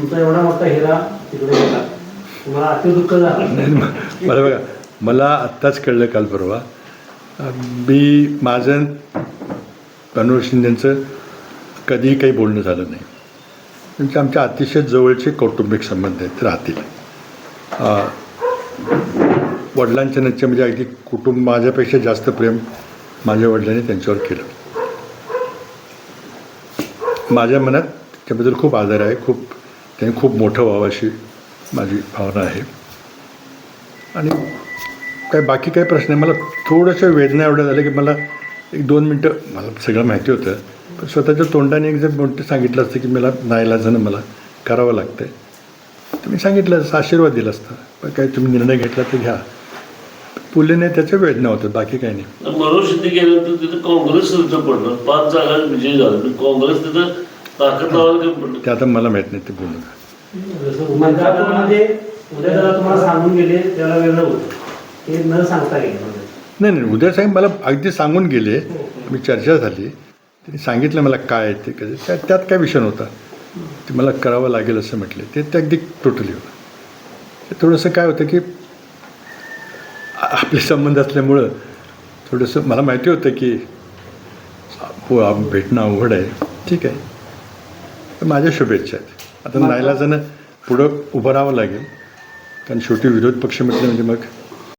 तुमचा एवढा मोठा हिरा तिकडे गेला. तुम्हाला अतिदुःख झालं. मला बघा मला आत्ताच कळलं काल परवा. मी माझं कन्वर शिंदेचं कधीही काही बोलणं झालं नाही. म्हणजे आमच्या अतिशय जवळचे कौटुंबिक संबंध आहेत राहतील. वडिलांच्या नंतर म्हणजे अगदी कुटुंब माझ्यापेक्षा जास्त प्रेम माझ्या वडिलांनी त्यांच्यावर केलं. माझ्या मनात त्याबद्दल खूप आदर आहे खूप त्याने खूप मोठं व्हावं अशी माझी भावना आहे. आणि काय बाकी काही प्रश्न आहे मला थोडंसं वेदना एवढ्या झाल्या की मला एक दोन मिनटं मला सगळं माहिती होतं. पण स्वतःच्या तोंडाने एक जर मोठं सांगितलं असतं की मला नाईलाजानं मला करावं लागतं आहे तुम्ही सांगितलं असतं आशीर्वाद दिला असता. पण काय तुम्ही निर्णय घेतला तर घ्या. पुलेने त्याच्या वेदना होत्या बाकी काही नाही. मनोज शिंदे गेल्यानंतर तिथं काँग्रेस पडलं. पाच जागा विजय झाला. काँग्रेस तिथं ते आता मला माहीत नाही ते बोलू मलकापूरमध्ये उद्या जरा तुम्हाला सांगून गेले त्याला वेगळं होतं ते न सांगता गेलं. नाही नाही उद्या साहेब मला अगदी सांगून गेले. मी चर्चा झाली. त्यांनी सांगितलं मला काय आहे ते कसं त्या त्यात काय विषय नव्हता. ते मला करावं लागेल असं म्हटले. ते ते अगदी टोटली होतं. ते थोडंसं काय होतं की आपले संबंध असल्यामुळं थोडंसं मला माहिती होतं की हो भेटणं अवघड आहे. ठीक आहे. तर माझ्या शुभेच्छा आहेत. आता नाईलाजानं पुढं उभं राहावं लागेल. कारण शेवटी विरोध पक्ष म्हटलं म्हणजे मग